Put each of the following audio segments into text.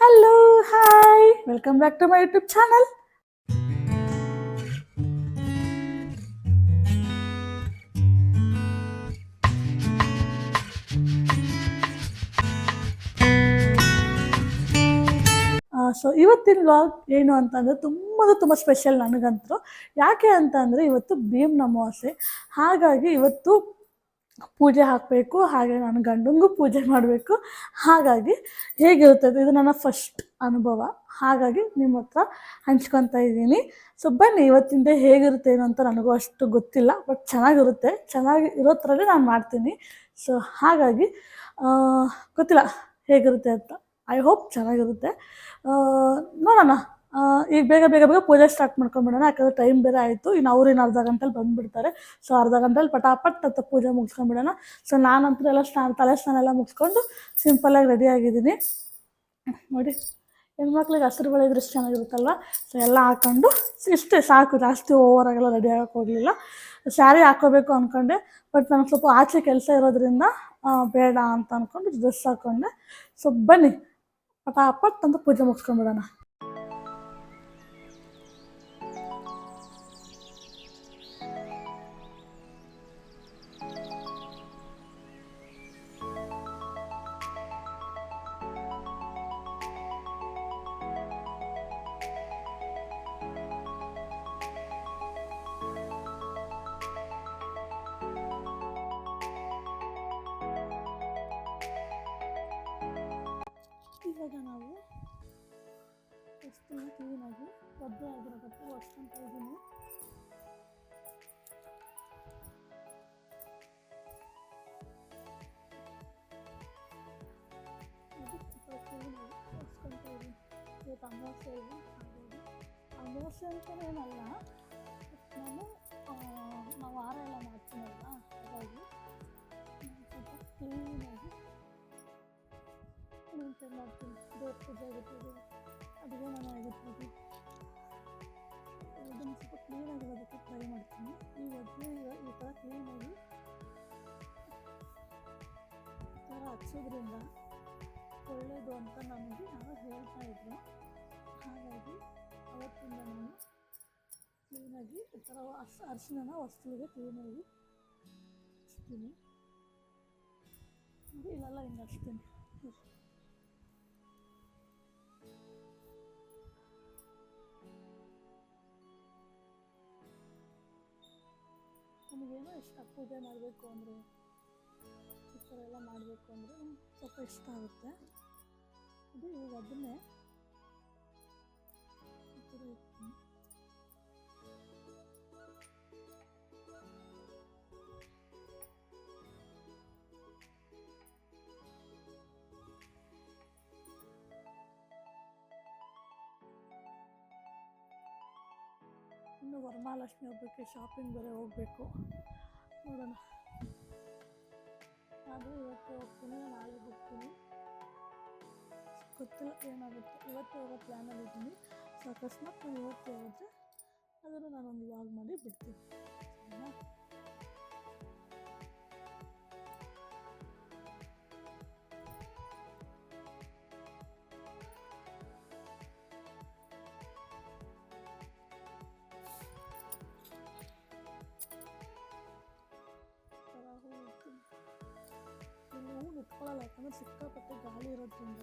Hello hi welcome back to my YouTube channel so ಇವತ್ತಿನ vlog ಏನು ಅಂತಂದರೆ ತುಂಬ ತುಂಬ ಸ್ಪೆಷಲ್ ನನಗಂತೂ. ಯಾಕೆ ಅಂತ ಅಂದರೆ ಇವತ್ತು ಭೀಮ್ ಅಮಾವಾಸ್ಯೆ. ಹಾಗಾಗಿ ಇವತ್ತು ಪೂಜೆ ಹಾಕಬೇಕು, ಹಾಗೆ ನನ್ನ ಗಂಡಂಗೂ ಪೂಜೆ ಮಾಡಬೇಕು. ಹಾಗಾಗಿ ಹೇಗಿರುತ್ತದೆ? ಇದು ನನ್ನ ಫಸ್ಟ್ ಅನುಭವ. ಹಾಗಾಗಿ ನಿಮ್ಮ ಹತ್ರ ಹಂಚ್ಕೊತಾ ಇದ್ದೀನಿ. ಸೊ ಬನ್ನಿ, ಇವತ್ತಿಂದ ಹೇಗಿರುತ್ತೆ ಏನು ಅಂತ ನನಗೂ ಅಷ್ಟು ಗೊತ್ತಿಲ್ಲ ಬಟ್ ಚೆನ್ನಾಗಿರುತ್ತೆ. ಚೆನ್ನಾಗಿ ಇರೋ ಥರನೇ ನಾನು ಮಾಡ್ತೀನಿ. ಸೊ ಹಾಗಾಗಿ ಗೊತ್ತಿಲ್ಲ ಹೇಗಿರುತ್ತೆ ಅಂತ. ಐ ಹೋಪ್ ಚೆನ್ನಾಗಿರುತ್ತೆ. ನೋಡೋಣ. ಈಗ ಬೇಗ ಬೇಗ ಬೇಗ ಪೂಜೆ ಸ್ಟಾರ್ಟ್ ಮಾಡ್ಕೊಂಬಿಡೋಣ ಯಾಕಂದರೆ ಟೈಮ್ ಬೇರೆ ಆಯಿತು. ಇನ್ನು ಅವ್ರು ಇನ್ನು ಅರ್ಧ ಗಂಟೆಲಿ ಬಂದುಬಿಡ್ತಾರೆ. ಸೊ ಅರ್ಧ ಗಂಟೆಲಿ ಪಟಾಪಟ್ ಅಂತ ಪೂಜೆ ಮುಗಿಸ್ಕೊಂಡ್ಬಿಡೋಣ ಸೊ ನಾನಂತೂ ಎಲ್ಲ ಸ್ನಾನ, ತಲೆ ಸ್ನಾನ ಎಲ್ಲ ಮುಗಿಸ್ಕೊಂಡು ಸಿಂಪಲ್ಲಾಗಿ ರೆಡಿ ಆಗಿದ್ದೀನಿ. ನೋಡಿ, ಹೆಣ್ಮಕ್ಳಿಗೆ ಹಸಿರು ಬಳೆ ಇದ್ರೆ ಎಷ್ಟು ಚೆನ್ನಾಗಿರುತ್ತಲ್ವ? ಸೊ ಎಲ್ಲ ಹಾಕೊಂಡು ಇಷ್ಟೇ ಸಾಕು. ಜಾಸ್ತಿ ಓವರಾಗೆಲ್ಲ ರೆಡಿ ಆಗೋಕೆ ಹೋಗಲಿಲ್ಲ. ಸ್ಯಾರಿ ಹಾಕೋಬೇಕು ಅಂದ್ಕೊಂಡೆ ಬಟ್ ನನಗೆ ಸ್ವಲ್ಪ ಆಚೆ ಕೆಲಸ ಇರೋದ್ರಿಂದ ಬೇಡ ಅಂತ ಅಂದ್ಕೊಂಡು ಡ್ರೆಸ್ ಹಾಕೊಂಡೆ. ಸೊ ಬನ್ನಿ. ಪಟಾಪಟ್ ಅಂತ ಪೂಜೆ ಮುಗಿಸ್ಕೊಂಬಿಡೋಣ ಆಗಿರೋ ಬಟ್ಟೆ ಒರೆಸ್ಕೊಂತ ಇದ್ದೀನಿ ಇದು ಸ್ವಲ್ಪ ಕ್ಲೀನಾಗಿ ಒರೆಸ್ಕೊಂತ ಇದ್ದೀನಿ ಇವತ್ತು ಅಮಾವಾಸ್ಯೆ ಇದೆ ಹಾಗಾಗಿ ಅಮಾವಾಸ್ಯೆ ಅಂತಲೇ ಏನಲ್ಲ but ನಾನು ಆ, ನಾವು ವಾರ ಎಲ್ಲ ಸ್ವಲ್ಪ ಕ್ಲೀನಾಗಿರೋದಕ್ಕೆ ಟ್ರೈ ಮಾಡ್ತೀನಿ. ಈ ಒದ್ದೆ ಈ ಥರ ಕ್ಲೀನಾಗಿ ಥರ ಹಚ್ಚೋದ್ರಿಂದ ಒಳ್ಳೆಯದು ಅಂತ ನಮಗೆ ನಾವು ಹೇಳ್ತಾ ಇದ್ರು. ಹಾಗಾಗಿ ಅವತ್ತಿಂದ ನಾನು ಕ್ಲೀನಾಗಿ ಈ ಥರ ಅರ್ಶ ಅರಿಶಿನ ವಸ್ತುವಿಗೆ ಕ್ಲೀನಾಗಿ ಹಚ್ತೀನಿ. ಇಲ್ಲೆಲ್ಲ ಹಿಂಗೆ ಹಚ್ತೀನಿ. ನಮಗೇನೋ ಇಷ್ಟ. ಪೂಜೆ ಮಾಡಬೇಕು ಅಂದರೆ ಈ ಥರ ಎಲ್ಲ ಮಾಡಬೇಕು ಅಂದರೆ ಸ್ವಲ್ಪ ಇಷ್ಟ ಆಗುತ್ತೆ. ಇದು ಇವಾಗ ಅದನ್ನೇ ಈ ಥರ ವರಮಹಾಲಕ್ಷ್ಮಿ ಹಬ್ಬಕ್ಕೆ ಶಾಪಿಂಗ್ ಬೇರೆ ಹೋಗಬೇಕು. ನೋಡೋಣ. ಆದರೆ ಇವತ್ತು ಹೋಗ್ತೀನಿ, ನಾಳೆ ಹೋಗ್ತೀನಿ. ಗೊತ್ತಿಲ್ಲ ಏನಾಗುತ್ತೆ. ಇವತ್ತು ಹೋಗೋ ಪ್ಲ್ಯಾನಲ್ಲಿ ಇದ್ದೀನಿ. ಸೊ ಅಕಸ್ಮಾತ್ ನಾನು ಇವತ್ತು ಹೋದರೆ ಅದನ್ನು ನಾನೊಂದು ವ್ಲಾಗ್ ಮಾಡಿ ಬಿಡ್ತೀನಿ. ನಿಂತ್ಕೊಳ್ಳಲ್ಲ ಯಾಕಂದ್ರೆ ಸಿಕ್ಕಾಪಟ್ಟೆ ಗಾಳಿ ಇರೋದ್ರಿಂದ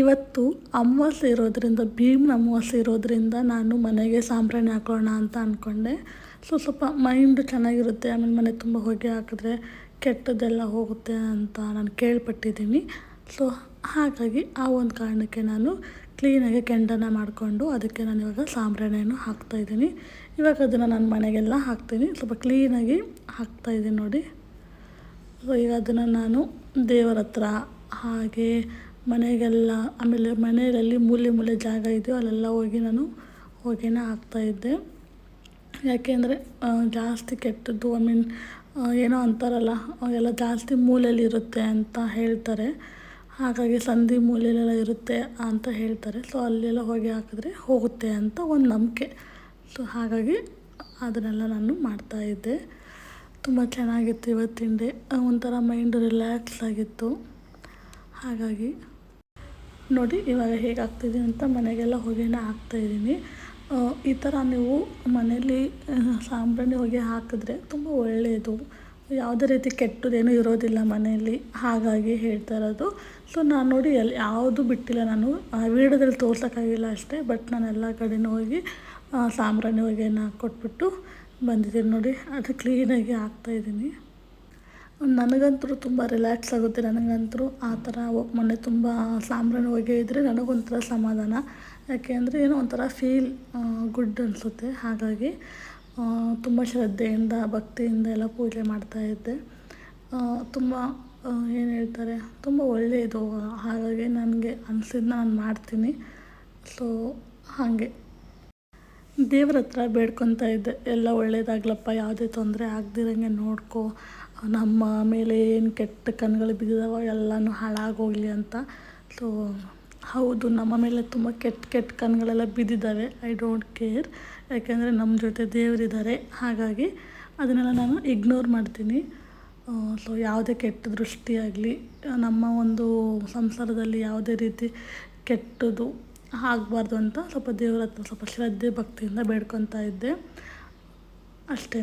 ಇವತ್ತು ಅಮಾವಾಸ್ಯೆ ಇರೋದ್ರಿಂದ, ಭೀಮ್ನ ಅಮಾವಾಸ್ಯೆ ಇರೋದ್ರಿಂದ ನಾನು ಮನೆಗೆ ಸಾಂಬ್ರಾಣಿ ಹಾಕೋಣ ಅಂತ ಅಂದ್ಕೊಂಡೆ ಸೊ ಸ್ವಲ್ಪ ಮೈಂಡ್ ಚೆನ್ನಾಗಿರುತ್ತೆ, ಆಮೇಲೆ ಮನೆ ತುಂಬ ಹೊಗೆ ಹಾಕಿದ್ರೆ ಕೆಟ್ಟದ್ದೆಲ್ಲ ಹೋಗುತ್ತೆ ಅಂತ ನಾನು ಕೇಳ್ಪಟ್ಟಿದ್ದೀನಿ. ಸೊ ಹಾಗಾಗಿ ಆ ಒಂದು ಕಾರಣಕ್ಕೆ ನಾನು ಕ್ಲೀನಾಗಿ ಕೆಂಡನ ಮಾಡಿಕೊಂಡು ಅದಕ್ಕೆ ನಾನು ಇವಾಗ ಸಾಂಬ್ರಾಣಿಯನ್ನು ಹಾಕ್ತಾಯಿದ್ದೀನಿ ಇವಾಗ ಅದನ್ನು ನಾನು ಮನೆಗೆಲ್ಲ ಹಾಕ್ತೀನಿ. ಸ್ವಲ್ಪ ಕ್ಲೀನಾಗಿ ಹಾಕ್ತಾಯಿದ್ದೀನಿ ನೋಡಿ. ಸೊ ಈಗ ಅದನ್ನು ನಾನು ದೇವರ ಹತ್ರ ಹಾಗೆ ಮನೆಗೆಲ್ಲ, ಆಮೇಲೆ ಮನೆಯಲ್ಲಿ ಮೂಲೆ ಮೂಲೆ ಜಾಗ ಇದೆಯೋ ಅಲ್ಲೆಲ್ಲ ಹೋಗಿ ನಾನು ಹೊಗೆನ ಹಾಕ್ತಾಯಿದ್ದೆ ಯಾಕೆಂದರೆ ಜಾಸ್ತಿ ಕೆಟ್ಟದ್ದು ಐ ಮೀನ್ ಏನೋ ಅಂತಾರಲ್ಲ, ಅವೆಲ್ಲ ಜಾಸ್ತಿ ಮೂಲೆಯಲ್ಲಿರುತ್ತೆ ಅಂತ ಹೇಳ್ತಾರೆ. ಹಾಗಾಗಿ ಸಂಧಿ ಮೂಲೆಯಲ್ಲೆಲ್ಲ ಇರುತ್ತೆ ಅಂತ ಹೇಳ್ತಾರೆ. ಸೊ ಅಲ್ಲೆಲ್ಲ ಹೊಗೆ ಹಾಕಿದ್ರೆ ಹೋಗುತ್ತೆ ಅಂತ ಒಂದು ನಂಬಿಕೆ. ಸೊ ಹಾಗಾಗಿ ಅದನ್ನೆಲ್ಲ ನಾನು ಮಾಡ್ತಾಯಿದ್ದೆ ತುಂಬ ಚೆನ್ನಾಗಿತ್ತು ಇವತ್ತಿಂದೆ ಒಂಥರ ಮೈಂಡ್ ರಿಲ್ಯಾಕ್ಸ್ ಆಗಿತ್ತು. ಹಾಗಾಗಿ ನೋಡಿ, ಇವಾಗ ಹೇಗೆ ಅಂತ ಮನೆಗೆಲ್ಲ ಹೊಗೆನ ಹಾಕ್ತಾಯಿದ್ದೀನಿ ಈ ಥರ ನೀವು ಮನೆಯಲ್ಲಿ ಸಾಂಬ್ರಾಣಿ ಹೊಗೆ ಹಾಕಿದ್ರೆ ತುಂಬ ಒಳ್ಳೆಯದು. ಯಾವುದೇ ರೀತಿ ಕೆಟ್ಟದೇನೂ ಇರೋದಿಲ್ಲ ಮನೆಯಲ್ಲಿ. ಹಾಗಾಗಿ ಹೇಳ್ತಾ ಇರೋದು. ಸೊ ನಾನು ನೋಡಿ ಎಲ್ಲಿ ಯಾವುದು ಬಿಟ್ಟಿಲ್ಲ ನಾನು. ವೀಡಿಯೋದಲ್ಲಿ ತೋರ್ಸೋಕ್ಕಾಗಿಲ್ಲ ಅಷ್ಟೇ, ಬಟ್ ನಾನು ಎಲ್ಲ ಕಡೆನೂ ಹೋಗಿ ಸಾಂಬ್ರಾಣಿ ಹೊಗೆನ ಕೊಟ್ಬಿಟ್ಟು ಬಂದಿದ್ದೀನಿ ನೋಡಿ. ಅದು ಕ್ಲೀನಾಗಿ ಹಾಕ್ತಾಯಿದ್ದೀನಿ ನನಗಂತೂ ತುಂಬ ರಿಲ್ಯಾಕ್ಸ್ ಆಗುತ್ತೆ. ನನಗಂತೂ ಆ ಥರ ಮೊನ್ನೆ ತುಂಬ ಸಾಂಬ್ರಾಣಿ ಹೊಗೆ ಇದ್ದರೆ ನನಗೊಂಥರ ಸಮಾಧಾನ. ಯಾಕೆ ಅಂದರೆ ಏನೋ ಒಂಥರ ಫೀಲ್ ಗುಡ್ ಅನಿಸುತ್ತೆ. ಹಾಗಾಗಿ ತುಂಬ ಶ್ರದ್ಧೆಯಿಂದ, ಭಕ್ತಿಯಿಂದ ಎಲ್ಲ ಪೂಜೆ ಮಾಡ್ತಾ ಇದ್ದೆ. ತುಂಬ ಏನು ಹೇಳ್ತಾರೆ, ತುಂಬ ಒಳ್ಳೆಯದು ಹಾಗಾಗಿ ನನಗೆ ಅನಿಸಿದ್ನ ನಾನು ಮಾಡ್ತೀನಿ. ಸೊ ಹಾಗೆ. ದೇವ್ರ ಹತ್ರ ಬೇಡ್ಕೊತಾ ಇದ್ದೆ. ಎಲ್ಲ ಒಳ್ಳೇದಾಗ್ಲಪ್ಪ, ಯಾವುದೇ ತೊಂದರೆ ಆಗದಿರಂಗೆ ನೋಡ್ಕೊ. ನಮ್ಮ ಮೇಲೆ ಏನು ಕೆಟ್ಟ ಕಣ್ಗಳು ಬಿದ್ದಿದಾವೋ ಎಲ್ಲನೂ ಹಾಳಾಗೋಗಲಿ ಅಂತ. ಸೊ ಹೌದು, ನಮ್ಮ ಮೇಲೆ ತುಂಬ ಕೆಟ್ಟ ಕೆಟ್ಟ ಕಣ್ಗಳೆಲ್ಲ ಬಿದ್ದಿದ್ದಾವೆ ಐ ಡೋಂಟ್ ಕೇರ್ ಯಾಕೆಂದರೆ ನಮ್ಮ ಜೊತೆ ದೇವರಿದ್ದಾರೆ. ಹಾಗಾಗಿ ಅದನ್ನೆಲ್ಲ ನಾನು ಇಗ್ನೋರ್ ಮಾಡ್ತೀನಿ. ಸೊ ಯಾವುದೇ ಕೆಟ್ಟ ದೃಷ್ಟಿಯಾಗಲಿ ನಮ್ಮ ಒಂದು ಸಂಸಾರದಲ್ಲಿ ಯಾವುದೇ ರೀತಿ ಕೆಟ್ಟದು ಆಗಬಾರ್ದು ಅಂತ ಸ್ವಲ್ಪ ದೇವರ ಹತ್ರ ಸ್ವಲ್ಪ ಶ್ರದ್ಧೆ, ಭಕ್ತಿಯಿಂದ ಬೇಡ್ಕೊತಾ ಇದ್ದೆ. ಅಷ್ಟೇ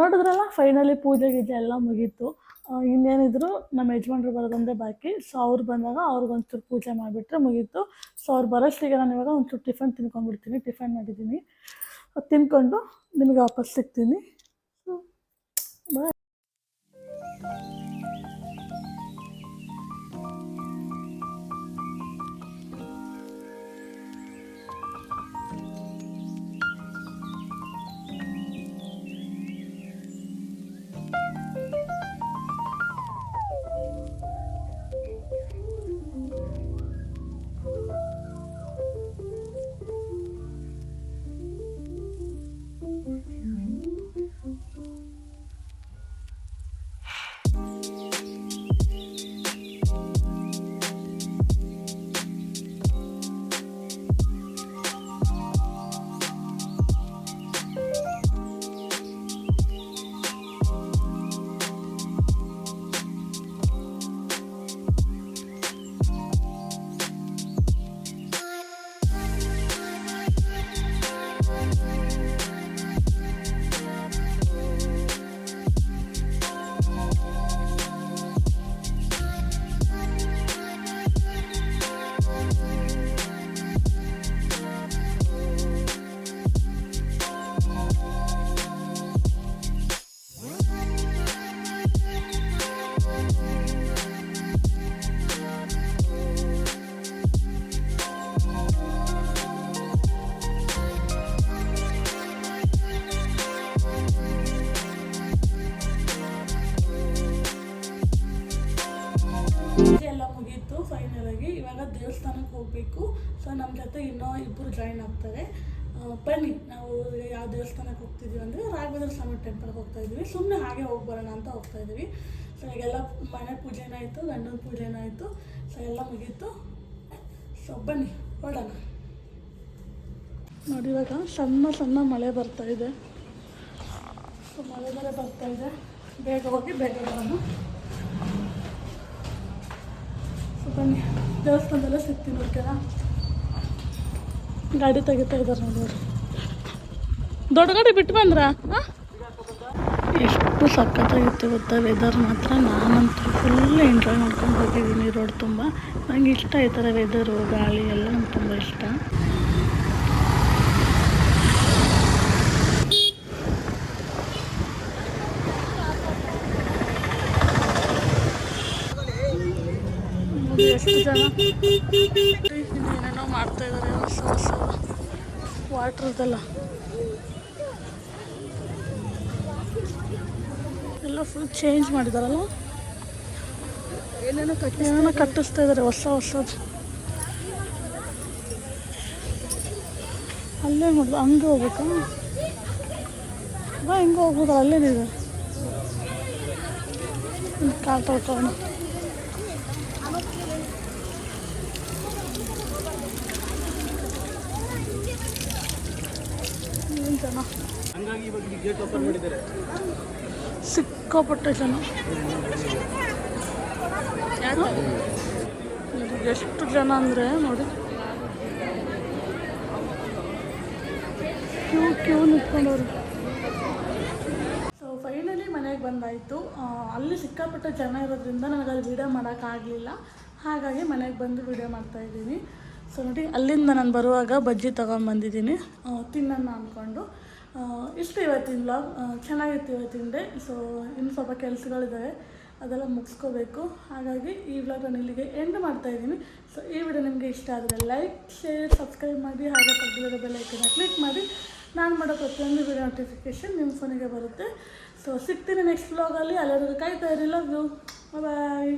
ನೋಡಿದ್ರಲ್ಲ ಫೈನಲಿ ಪೂಜೆ ಗೀಜೆ ಎಲ್ಲ ಮುಗೀತು. ಇನ್ನೇನಿದ್ರು ನಮ್ಮ ಯಜಮಾನ್ರು ಬರೋದೊಂದೇ ಬಾಕಿ. ಸೊ ಅವ್ರು ಬಂದಾಗ ಅವ್ರಿಗೊಂಚೂರು ಪೂಜೆ ಮಾಡಿಬಿಟ್ರೆ ಮುಗೀತು. ಸೊ ಅವ್ರು ಬರೋಷ್ಟಿಗೆ ನಾನು ಇವಾಗ ಒಂಚೂರು ಟಿಫನ್ ತಿನ್ಕೊಂಡ್ಬಿಡ್ತೀನಿ. ಟಿಫನ್ ಮಾಡಿದ್ದೀನಿ. ತಿನ್ಕೊಂಡು ನಿಮಗೆ ವಾಪಸ್ ಸಿಗ್ತೀನಿ. ಬಾಯ್ ಪೂಜೆ ಎಲ್ಲ ಮುಗೀತು ಫೈನಲ್ ಆಗಿ ಇವಾಗ ದೇವಸ್ಥಾನಕ್ಕೆ ಹೋಗಬೇಕು. ಸೊ ನಮ್ಮ ಜೊತೆ ಇನ್ನೂ ಇಬ್ಬರು ಜಾಯಿನ್ ಆಗ್ತಾರೆ. ಬನ್ನಿ, ನಾವು ಯಾವ ದೇವಸ್ಥಾನಕ್ಕೆ ಹೋಗ್ತಿದ್ದೀವಿ ಅಂದರೆ ರಾಘವೇಂದ್ರ ಸ್ವಾಮಿ ಟೆಂಪಲ್ಗೆ ಹೋಗ್ತಾ ಇದ್ದೀವಿ ಸುಮ್ಮನೆ ಹಾಗೆ ಹೋಗಿ ಬರೋಣ ಅಂತ ಹೋಗ್ತಾ ಇದ್ದೀವಿ ಸೊ ಈಗೆಲ್ಲ ಮನೆ ಪೂಜೆನಾಯಿತು ಗಂಡನ ಪೂಜೆನಾಯಿತು ಸೊ ಎಲ್ಲ ಮುಗೀತು. ಸೊ ಬನ್ನಿ ಹೊಡೋಣ ನೋಡಿ, ಇವಾಗ ಸಣ್ಣ ಸಣ್ಣ ಮಳೆ ಬರ್ತಾ ಇದೆ. ಸೊ ಮಳೆ ಬೇರೆ ಬರ್ತಾ ಇದೆ. ಬೇಗ ಹೋಗಿ ಬೇಗ ಬರೋಣ ಸೊ ಬನ್ನಿ. ದೇವಸ್ಥಾನದಲ್ಲೇ ಸಿಗ್ತೀನಿ, ಓಕೆನಾ? ಗಾಡಿ ತೆಗಿತಾ ಇದ್ದಾರೆ ನೋಡಿ ಅವ್ರು. ದೊಡ್ಡ ಗಾಡಿ ಬಿಟ್ಟು ಬಂದ್ರ? ಎಷ್ಟು ಸಖತ್ತಾಗಿತ್ತು ಗೊತ್ತಾ? ವೆದರ್ ಮಾತ್ರ ನಾನಂತೂ ಫುಲ್ ಎಂಜಾಯ್ ಮಾಡ್ಕೊಂಡು ಹೋಗಿದ್ದೀನಿ ರೋಡ್ ತುಂಬ. ನಂಗೆ ಇಷ್ಟ ಈ ಥರ ವೆದರು ಗಾಳಿ ಎಲ್ಲ ನಂಗೆ ತುಂಬ ಇಷ್ಟ. ಎಷ್ಟು ಜನ ಏನೇನೋ ಮಾಡ್ತಾ ಇದ್ದಾರೆ ಹೊಸ ಹೊಸ ವಾಟ್ರದ್ದೆಲ್ಲ ಎಲ್ಲ ಫುಲ್ ಚೇಂಜ್ ಮಾಡಿದಾರಲ್ಲ ಏನೇನೋ ಕಟ್ಟಿ ಏನೇನೋ ಕಟ್ಟಿಸ್ತಾ ಇದ್ದಾರೆ ಹೊಸ ಹೊಸದು ಅಲ್ಲೇ ನೋಡ್ದು ಹಂಗೆ ಹೋಗ್ಬೇಕಾ ಬಾ ಹಿಂಗೆ ಹೋಗ್ಬೋದಲ್ಲ ಅಲ್ಲೇನಿದೆ ಕಾಲ್ ತೊಳ್ಕೊಳ್ಳೋಣ ಏನ್ ಜನ ಹಂಗಾಗಿ ಇವಾಗ ಗೇಟ್ ಓಪನ್ ಮಾಡಿದ್ದಾರೆ. ಸಿಕ್ಕಾಪಟ್ಟೆ ಜನ. ಇದು ಎಷ್ಟು ಜನ ಅಂದರೆ ನೋಡಿ. ಕ್ಯೂ ಕ್ಯೂ ನಿಂತ್ಕೊಂಡವ್ರು. ಸೊ ಫೈನಲಿ ಮನೆಗೆ ಬಂದಾಯಿತು. ಅಲ್ಲಿ ಸಿಕ್ಕಾಪಟ್ಟೆ ಜನ ಇರೋದ್ರಿಂದ ನನಗೆ ಅಲ್ಲಿ ವೀಡಿಯೋ ಮಾಡೋಕ್ಕಾಗಲಿಲ್ಲ ಹಾಗಾಗಿ ಮನೆಗೆ ಬಂದು ವೀಡಿಯೋ ಮಾಡ್ತಾಯಿದ್ದೀನಿ ಸೊ ನೋಡಿ, ಅಲ್ಲಿಂದ ನಾನು ಬರುವಾಗ ಬಜ್ಜಿ ತೊಗೊಂಬಂದಿದ್ದೀನಿ. ತಿನ್ನೋಣ ಅಂದ್ಕೊಂಡು ಇಷ್ಟು ಇವತ್ತಿನ ಲಾಗ್ ಚೆನ್ನಾಗಿತ್ತು ಇವತ್ತಿನ ಡೇ ಸೊ ಇನ್ನು ಸ್ವಲ್ಪ ಕೆಲಸಗಳಿದ್ದಾವೆ ಅದೆಲ್ಲ ಮುಗಿಸ್ಕೋಬೇಕು. ಹಾಗಾಗಿ ಈ ವ್ಲಾಗ್ ನಾನು ಇಲ್ಲಿಗೆ ಎಂಡ್ ಮಾಡ್ತಾ ಇದ್ದೀನಿ. ಸೊ ಈ ವಿಡಿಯೋ ನಿಮಗೆ ಇಷ್ಟ ಆದರೆ ಲೈಕ್ ಶೇರ್ ಸಬ್ಸ್ಕ್ರೈಬ್ ಮಾಡಿ, ಹಾಗೆ ಪಕ್ಕದಲ್ಲಿರೋ ಬೆಲ್ ಐಕನ್ನ ಕ್ಲಿಕ್ ಮಾಡಿ. ನಾನು ಮಾಡೋ ಪ್ರತಿಯೊಂದು ವಿಡಿಯೋ ನೋಟಿಫಿಕೇಷನ್ ನಿಮ್ಮ ಫೋನಿಗೆ ಬರುತ್ತೆ. ಸೊ ಸಿಗ್ತೀನಿ ನೆಕ್ಸ್ಟ್ ವ್ಲಾಗಲ್ಲಿ ಅಲ್ಲಿವರೆಗೂ ಕಾಯ್ತಾ ಇರಿ. Love you bye